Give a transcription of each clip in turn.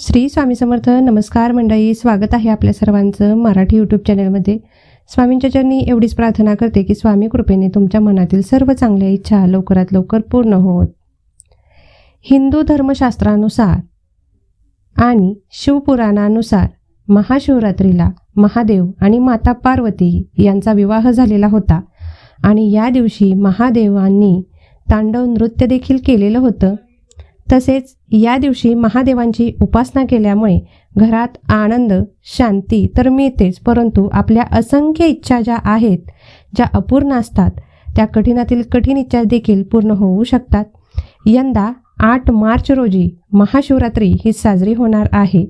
श्री स्वामी समर्थ नमस्कार मंडळी स्वागत आहे आपल्या सर्वांचं मराठी यूट्यूब चॅनलमध्ये स्वामींच्या चरणी एवढीच प्रार्थना करते की स्वामी कृपेने तुमच्या मनातील सर्व चांगल्या इच्छा लवकरात लवकर पूर्ण होत. हिंदू धर्मशास्त्रानुसार आणि शिवपुराणानुसार महाशिवरात्रीला महादेव आणि माता पार्वती यांचा विवाह झालेला होता आणि या दिवशी महादेवांनी तांडव नृत्य देखील केलेलं होतं. तसेच या दिवशी महादेवांची उपासना केल्यामुळे घरात आनंद शांती तर मिळतेच परंतु आपल्या असंख्य इच्छा ज्या आहेत ज्या अपूर्ण असतात त्या कठीणातील कठीण इच्छा देखील पूर्ण होऊ शकतात. यंदा आठ मार्च रोजी महाशिवरात्री ही साजरी होणार आहे.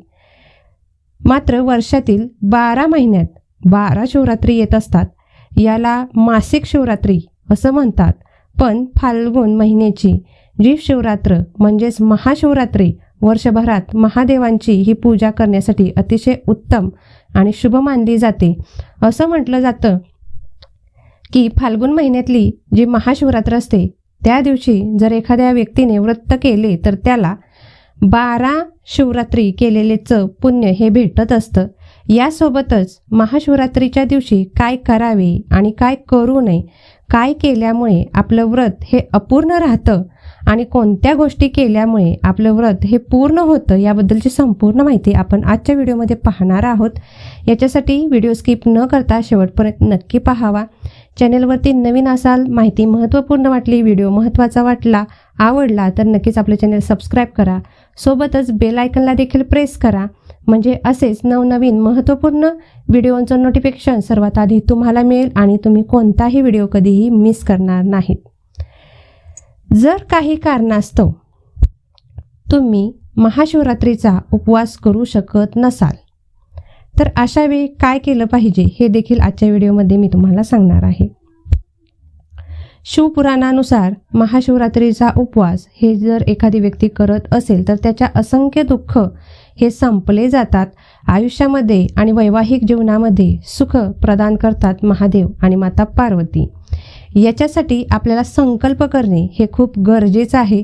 मात्र वर्षातील बारा महिन्यात बारा शिवरात्री येत असतात. याला मासिक शिवरात्री असं म्हणतात. पण फाल्गुन महिन्याची जी शिवरात्र म्हणजेच महाशिवरात्री वर्षभरात महादेवांची ही पूजा करण्यासाठी अतिशय उत्तम आणि शुभ मानली जाते. असं म्हटलं जातं की फाल्गुन महिन्यातली जी महाशिवरात्र असते त्या दिवशी जर एखाद्या व्यक्तीने व्रत केले तर त्याला बारा शिवरात्री केलेलेचं पुण्य हे भेटत असतं. यासोबतच महाशिवरात्रीच्या दिवशी काय करावे आणि काय करू नये काय केल्यामुळे आपलं व्रत हे अपूर्ण राहतं आणि कोणत्या गोष्टी केल्यामुळे आपलं व्रत हे पूर्ण होतं याबद्दलची संपूर्ण माहिती आपण आजच्या व्हिडिओमध्ये पाहणार आहोत. याच्यासाठी व्हिडिओ स्किप न करता शेवटपर्यंत नक्की पाहावा. चॅनेलवरती नवीन असाल माहिती महत्त्वपूर्ण वाटली व्हिडिओ महत्त्वाचा वाटला आवडला तर नक्कीच आपलं चॅनल सबस्क्राईब करा. सोबतच बेल आयकनला देखील प्रेस करा. म्हणजे असेच नवनवीन महत्त्वपूर्ण व्हिडिओचं नोटिफिकेशन सर्वात आधी तुम्हाला मिळेल आणि तुम्ही कोणताही व्हिडिओ कधीही मिस करणार नाहीत. जर काही कारणास्तव तुम्ही महाशिवरात्रीचा उपवास करू शकत नसाल तर अशा वेळी काय केलं पाहिजे हे देखील आजच्या व्हिडिओमध्ये मी तुम्हाला सांगणार आहे. शिवपुराणानुसार महाशिवरात्रीचा उपवास हे जर एखादी व्यक्ती करत असेल तर त्याच्या असंख्य दुःख हे संपले जातात. आयुष्यामध्ये आणि वैवाहिक जीवनामध्ये सुख प्रदान करतात महादेव आणि माता पार्वती. याच्यासाठी आपल्याला संकल्प करणे हे खूप गरजेचं आहे.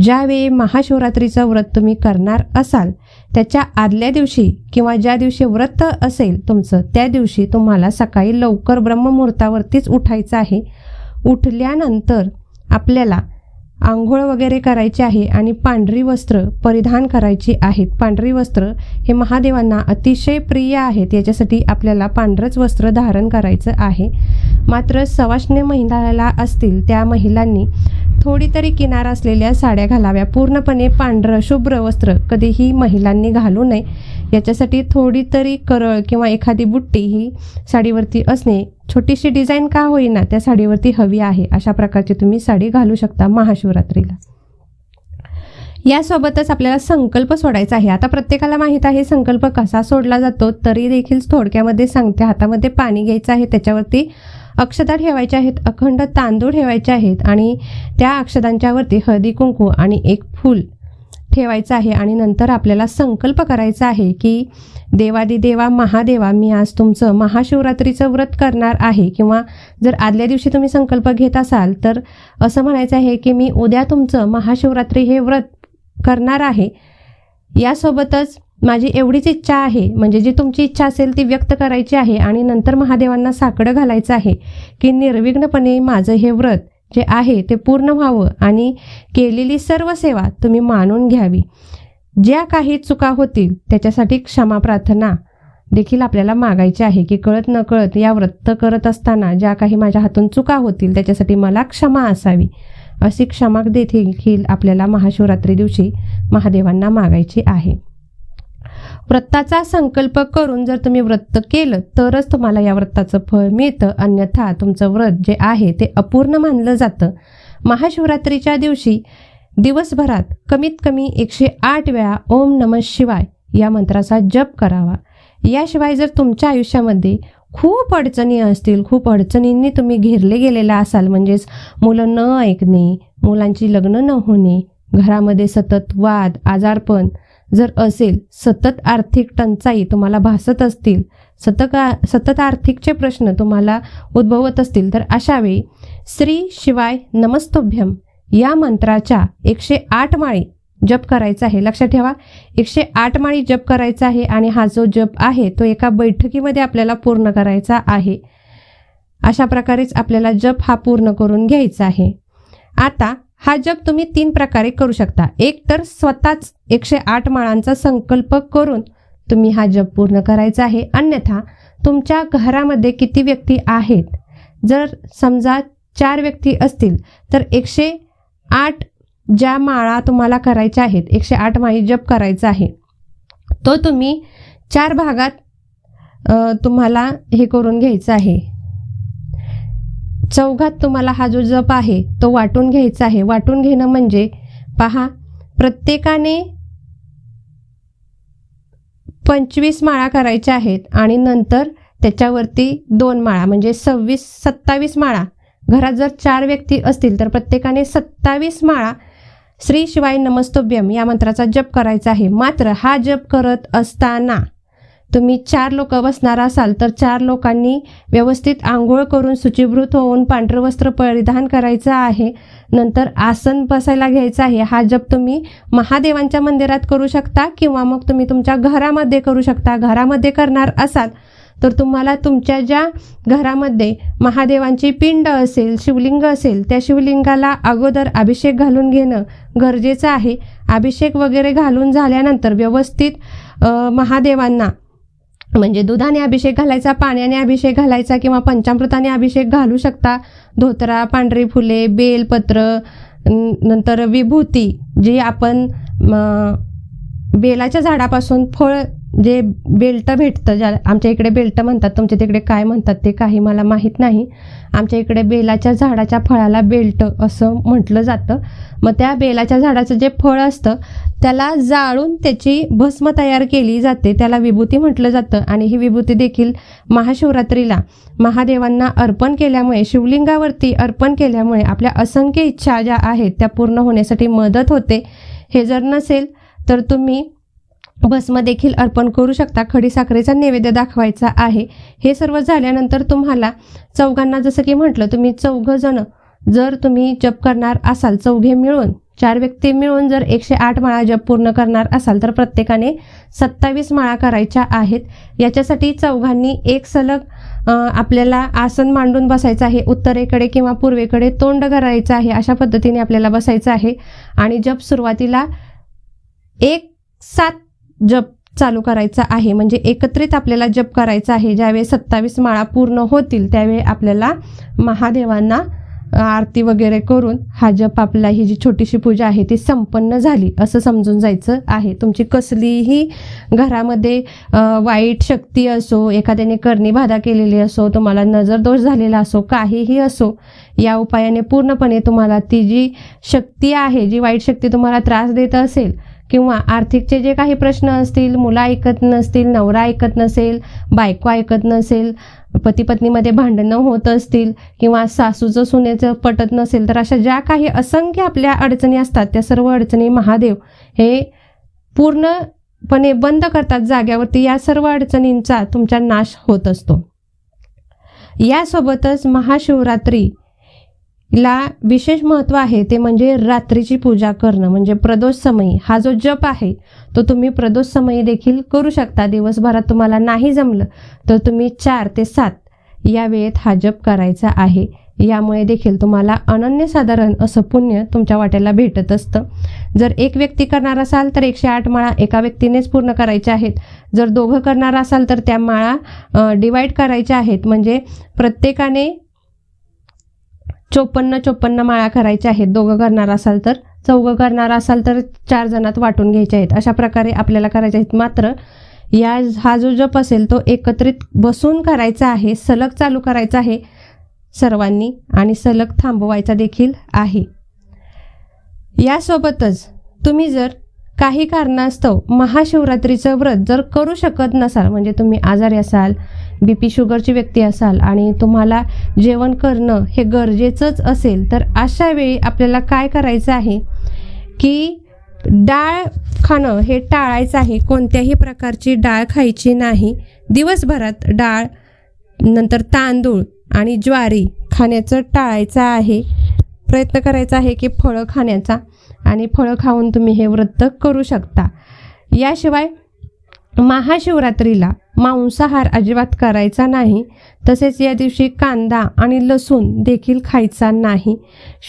ज्यावेळी महाशिवरात्रीचं व्रत तुम्ही करणार असाल त्याच्या आदल्या दिवशी किंवा ज्या दिवशी व्रत असेल तुमचं त्या दिवशी तुम्हाला सकाळी लवकर ब्रह्ममुहूर्तावरतीच उठायचं आहे. उठल्यानंतर आपल्याला आंघोळ वगैरे करायची आहे आणि पांढरी वस्त्र परिधान करायची आहेत. पांढरी वस्त्र हे महादेवांना अतिशय प्रिय आहेत. याच्यासाठी आपल्याला पांढरंच वस्त्र धारण करायचं आहे. मात्र सवाष्ण्य महिलाला असतील त्या महिलांनी थोडी तरी किनार असलेल्या साड्या घालाव्या. पूर्णपणे पांढरं शुभ्र वस्त्र कधीही महिलांनी घालू नये. याच्यासाठी थोडी तरी करळ किंवा एखादी बुट्टी ही साडीवरती असणे छोटीशी डिझाईन का होईना त्या साडीवरती हवी आहे अशा प्रकारची तुम्ही साडी घालू शकता महाशिवरात्रीला. यासोबतच आपल्याला संकल्प सोडायचा आहे. आता प्रत्येकाला माहीत आहे संकल्प कसा सोडला जातो तरी देखील थोडक्यामध्ये सांगते. हातामध्ये पाणी घ्यायचं आहे त्याच्यावरती अक्षता ठेवायच्या आहेत अखंड तांदूळ ठेवायचे आहेत आणि त्या अक्षतांच्यावरती हळदी कुंकू आणि एक फूल ठेवायचं आहे आणि नंतर आपल्याला संकल्प करायचा आहे की देवादी देवा महादेवा मी आज तुमचं महाशिवरात्रीचं व्रत करणार आहे. किंवा जर आदल्या दिवशी तुम्ही संकल्प घेत असाल तर असं म्हणायचं आहे की मी उद्या तुमचं महाशिवरात्री हे व्रत करणार आहे. यासोबतच माझी एवढीच इच्छा आहे म्हणजे जी तुमची इच्छा असेल ती व्यक्त करायची आहे आणि नंतर महादेवांना साकडं घालायचं आहे की निर्विघ्नपणे माझं हे व्रत जे आहे ते पूर्ण व्हावं आणि केलेली सर्व सेवा तुम्ही मानून घ्यावी. ज्या काही चुका होतील त्याच्यासाठी क्षमा प्रार्थना देखील आपल्याला मागायची आहे की कळत न कळत या व्रत करत असताना ज्या काही माझ्या हातून चुका होतील त्याच्यासाठी मला क्षमा असावी अशी क्षमा देखील आपल्याला महाशिवरात्री दिवशी महादेवांना मागायची आहे. व्रताचा संकल्प करून जर तुम्ही व्रत केलं तरच तुम्हाला या व्रताचं फळ मिळतं. अन्यथा तुमचं व्रत जे आहे ते अपूर्ण मानलं जातं. महाशिवरात्रीच्या दिवशी दिवसभरात कमीत कमी एकशे आठ वेळा ओम नम शिवाय या मंत्राचा जप करावा. याशिवाय जर तुमच्या आयुष्यामध्ये खूप अडचणी असतील खूप अडचणींनी तुम्ही घेरले गेलेला असाल म्हणजेच मुलं न ऐकणे मुलांची लग्न न होणे घरामध्ये सतत वाद आजारपण जर असेल सतत आर्थिक टंचाई तुम्हाला भासत असतील सतत सतत आर्थिकचे प्रश्न तुम्हाला उद्भवत असतील तर अशावेळी श्री शिवाय नमस्तोभ्यम या मंत्राच्या एकशे आठ माळी जप करायचा आहे. लक्षात ठेवा एकशे आठ माळी जप करायचा आहे आणि हा जो जप आहे तो एका बैठकीमध्ये आपल्याला पूर्ण करायचा आहे. अशा प्रकारेच आपल्याला जप हा पूर्ण करून घ्यायचा आहे. आता हा जप तुम्ही तीन प्रकारे करू शकता. एक तर स्वतःच एकशे आठ माळांचा संकल्प करून तुम्ही हा जप पूर्ण करायचा आहे. अन्यथा तुमच्या घरामध्ये किती व्यक्ती आहेत? जर समजा चार व्यक्ती असतील तर एकशे आठ ज्या माळा तुम्हाला करायच्या आहेत एकशे आठ माळी जप करायचा आहे तो तुम्ही चार भागात तुम्हाला हे करून घ्यायचं आहे. चौघात तुम्हाला हा जो जप आहे तो वाटून घ्यायचा आहे. वाटून घेणं म्हणजे पहा प्रत्येकाने पंचवीस माळा करायच्या आहेत आणि नंतर त्याच्यावरती दोन माळा म्हणजे सव्वीस सत्तावीस माळा. घरात जर चार व्यक्ती असतील तर प्रत्येकाने सत्तावीस माळा श्री शिवाय नमस्तोभ्यम या मंत्राचा जप करायचा आहे. मात्र हा जप करत असताना तुम्ही चार लोक बसणार असाल तर चार लोकांनी व्यवस्थित आंघोळ करून शुचिभृत होऊन पांढरं वस्त्र परिधान करायचं आहे. नंतर आसन बसायला घ्यायचं आहे. हा जप तुम्ही महादेवांच्या मंदिरात करू शकता किंवा मग तुम्ही तुमच्या घरामध्ये करू शकता. घरामध्ये करणार असाल तर तुम्हाला तुमच्या ज्या घरामध्ये महादेवांची पिंड असेल शिवलिंग असेल त्या शिवलिंगाला अगोदर अभिषेक घालून घेणं गरजेचं आहे. अभिषेक वगैरे घालून झाल्यानंतर व्यवस्थित महादेवांना म्हणजे दुधाने अभिषेक घालायचा पाण्याने अभिषेक घालायचा किंवा पंचामृताने अभिषेक घालू शकता. धोतरा पांढरी फुले बेलपत्र नंतर विभूती जी आपण बेलाच्या झाडापासून फळ जे बेल्ट भेटतं ज्या आमच्या इकडे बेल्ट म्हणतात तुमच्या तिकडे काय म्हणतात ते काही मला माहीत नाही. आमच्या इकडे बेलाच्या झाडाच्या फळाला बेल्ट असं म्हटलं जातं. मग त्या बेलाच्या झाडाचं जे फळ असतं त्याला जाळून त्याची भस्म तयार केली जाते. त्याला विभूती म्हटलं जातं आणि ही विभूती देखील महाशिवरात्रीला. महादेवांना अर्पण केल्यामुळे शिवलिंगावरती अर्पण केल्यामुळे आपल्या असंख्य इच्छा ज्या आहेत त्या पूर्ण होण्यासाठी मदत होते. हे जर नसेल तर तुम्ही भस्म देखील अर्पण करू शकता. खडीसाखरेचा नैवेद्य दाखवायचा आहे. हे सर्व झाल्यानंतर तुम्हाला चौघांना जसं की म्हटलं तुम्ही चौघं जण जर तुम्ही जप करणार असाल चौघे मिळून चार व्यक्ती मिळून जर एकशे आठ माळा जप पूर्ण करणार असाल तर प्रत्येकाने सत्तावीस माळा करायच्या आहेत. याच्यासाठी चौघांनी एक सलग आपल्याला आसन मांडून बसायचं आहे. उत्तरेकडे किंवा पूर्वेकडे तोंड करायचं आहे अशा पद्धतीने आपल्याला बसायचं आहे. आणि जप सुरुवातीला एक सात जप चालू करायचा आहे. म्हणजे एकत्रित आपल्याला जप करायचा आहे. ज्यावेळी सत्तावीस माळा पूर्ण होतील त्यावेळी आपल्याला महादेवांना आरती वगैरे करून हा जप आपला ही जी छोटीशी पूजा आहे ती संपन्न झाली असं समजून जायचं आहे. तुमची कसलीही घरामध्ये वाईट शक्ती असो एखाद्याने करणी बाधा केलेली असो तुम्हाला नजर दोष झालेला असो काहीही असो या उपायाने पूर्णपणे तुम्हाला ती जी शक्ती आहे जी वाईट शक्ती तुम्हाला त्रास देत असेल किंवा आर्थिकचे जे काही प्रश्न असतील मुलं ऐकत नसतील नवरा ऐकत नसेल बायको ऐकत नसेल पती पत्नीमध्ये भांडणं होत असतील किंवा सासूचं सुनेचं पटत नसेल तर अशा ज्या काही असंख्य आपल्या अडचणी असतात त्या सर्व अडचणी महादेव हे पूर्णपणे बंद करतात जाग्यावरती. या सर्व अडचणींचा तुमचा नाश होत असतो. यासोबतच महाशिवरात्री ला विशेष महत्त्व आहे ते म्हणजे रात्रीची पूजा करणं म्हणजे प्रदोष समयी हा जो जप आहे तो तुम्ही प्रदोष समयी देखील करू शकता. दिवसभरात तुम्हाला नाही जमलं तर तुम्ही चार ते सात या वेळेत हा जप करायचा आहे. यामुळे देखील तुम्हाला अनन्यसाधारण असं पुण्य तुमच्या वाट्याला भेटत असतं. जर एक व्यक्ती करणार असाल तर एकशे आठ माळा एका व्यक्तीनेच पूर्ण करायच्या आहेत. जर दोघं करणार असाल तर त्या माळा डिवाईड करायच्या आहेत. म्हणजे प्रत्येकाने चोपन्न चोपन्न माळा करायच्या आहेत. दोघं करणार असाल तर चौघं करणार असाल तर चार जणात वाटून घ्यायच्या आहेत. अशा प्रकारे आपल्याला करायच्या आहेत. मात्र या हा जो जप असेल तो एकत्रित बसून करायचा आहे सलग चालू करायचा आहे सर्वांनी आणि सलग थांबवायचा देखील आहे. यासोबतच तुम्ही जर काही कारणास्तव महाशिवरात्रीचं व्रत जर करू शकत नसाल म्हणजे तुम्ही आजारी असाल बी पी शुगरची व्यक्ती असाल आणि तुम्हाला जेवण करणं हे गरजेचंच असेल तर अशा वेळी आपल्याला काय करायचं आहे की डाळ खाणं हे टाळायचं आहे. कोणत्याही प्रकारची डाळ खायची नाही. दिवसभरात डाळ नंतर तांदूळ आणि ज्वारी खाण्याचं टाळायचं आहे. प्रयत्न करायचा आहे की फळं खाण्याचा आणि फळं खाऊन तुम्ही हे व्रत करू शकता. याशिवाय महाशिवरात्रीला मांसाहार अजिबात करायचा नाही तसेच या दिवशी कांदा आणि लसूण देखील खायचा नाही.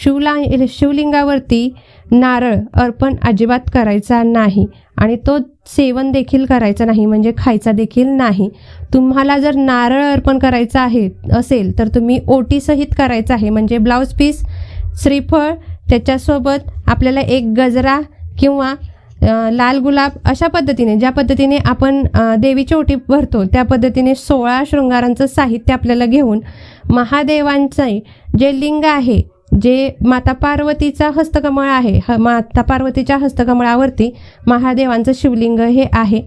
शिवला शिवलिंगावरती नारळ अर्पण अजिबात करायचा नाही आणि तो सेवन देखील करायचा नाही म्हणजे खायचा देखील नाही. तुम्हाला जर नारळ अर्पण करायचा आहे असेल तर तुम्ही ओटीसहित करायचं आहे म्हणजे ब्लाऊज पीस श्रीफळ त्याच्यासोबत आपल्याला एक गजरा किंवा लाल गुलाब अशा पद्धतीने ज्या पद्धतीने आपण देवीची ओटी भरतो त्या पद्धतीने सोळा शृंगारांचं साहित्य आपल्याला घेऊन महादेवांचे जे लिंग आहे जे माता पार्वतीचा हस्तकमळ आहे ह माता पार्वतीच्या हस्तकमळावरती महादेवांचं शिवलिंग हे आहे.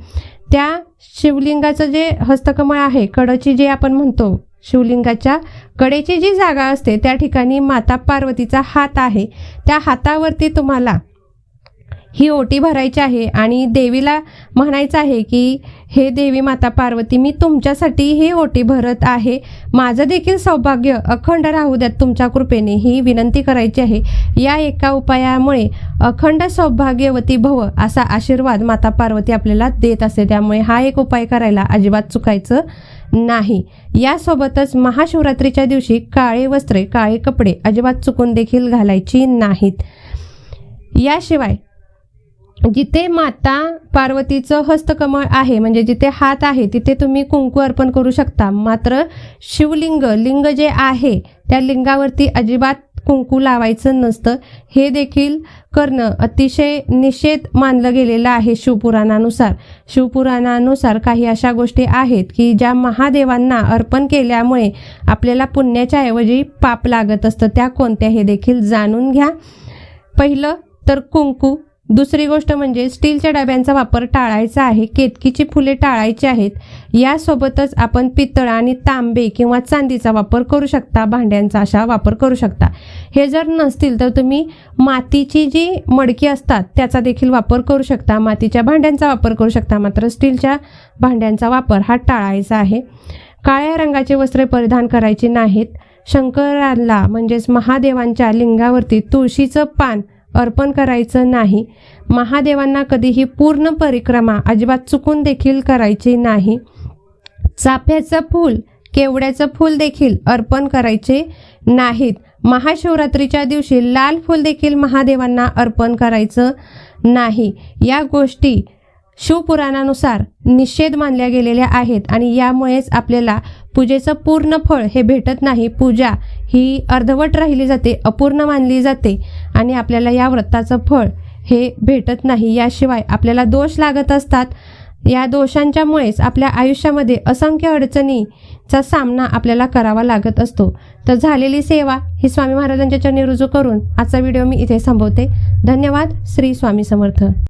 त्या शिवलिंगाचं जे हस्तकमळ आहे कडची जे आपण म्हणतो शिवलिंगाच्या कडेची जी जागा असते त्या ठिकाणी माता पार्वतीचा हात आहे. त्या हातावरती तुम्हाला ही ओटी भरायची आहे आणि देवीला म्हणायचं आहे की हे देवी माता पार्वती मी तुमच्यासाठी ही ओटी भरत आहे. माझं देखील सौभाग्य अखंड राहू द्यात तुमच्या कृपेने. ही विनंती करायची आहे. या एका उपायामुळे अखंड सौभाग्यवती भव असा आशीर्वाद माता पार्वती आपल्याला देत असते त्यामुळे हा एक उपाय करायला अजिबात चुकायचं नाही. यासोबतच महाशिवरात्रीच्या दिवशी काळे वस्त्रे काळे कपडे अजिबात चुकून देखील घालायची नाहीत. याशिवाय जिथे माता पार्वतीचं हस्तकमळ आहे म्हणजे जिथे हात आहे तिथे तुम्ही कुंकू अर्पण करू शकता. मात्र शिवलिंग लिंग जे आहे त्या लिंगावरती अजिबात कुंकू लावायचं नसतं. हे देखील करणं अतिशय निषेध मानलं गेलेलं आहे शिवपुराणानुसार. शिवपुराणानुसार काही अशा गोष्टी आहेत की ज्या महादेवांना अर्पण केल्यामुळे आपल्याला पुण्याच्या ऐवजी पाप लागत असतं. त्या कोणत्या हे देखील जाणून घ्या. पहिलं तर कुंकू. दुसरी गोष्ट म्हणजे स्टीलच्या डब्यांचा वापर टाळायचा आहे केतकीची फुले टाळायची आहेत यासोबतच आपण पितळ आणि तांबे किंवा चांदीचा वापर करू शकता भांड्यांचा अशा वापर करू शकता. हे जर नसतील तर तुम्ही मातीची जी मडकी असतात त्याचा देखील वापर करू शकता. मातीच्या भांड्यांचा वापर करू शकता मात्र स्टीलच्या भांड्यांचा वापर हा टाळायचा आहे. काळ्या रंगाचे वस्त्रे परिधान करायचे नाहीत. शंकराला म्हणजेच महादेवांच्या लिंगावरती तुळशीचं पान अर्पण करायचं नाही. महादेवांना कधीही पूर्ण परिक्रमा अजिबात चुकून देखील करायची नाही. चाफ्याचं फूल केवड्याचं फूल देखील अर्पण करायचे नाहीत. महाशिवरात्रीच्या दिवशी लाल फूल देखील महादेवांना अर्पण करायचं नाही. या गोष्टी शिवपुराणानुसार निषेध मानल्या गेलेल्या आहेत आणि यामुळेच आपल्याला पूजेचं पूर्ण फळ हे भेटत नाही. पूजा ही अर्धवट राहिली जाते अपूर्ण मानली जाते. आणि आपल्याला या व्रताचं फळ हे भेटत नाही. याशिवाय आपल्याला दोष लागत असतात. या दोषांच्यामुळेच आपल्या आयुष्यामध्ये असंख्य अडचणीचा सामना आपल्याला करावा लागत असतो. तर झालेली सेवा ही स्वामी महाराजांच्या चरणी रुजू करून आजचा व्हिडिओ मी इथे संपवते धन्यवाद. श्री स्वामी समर्थ.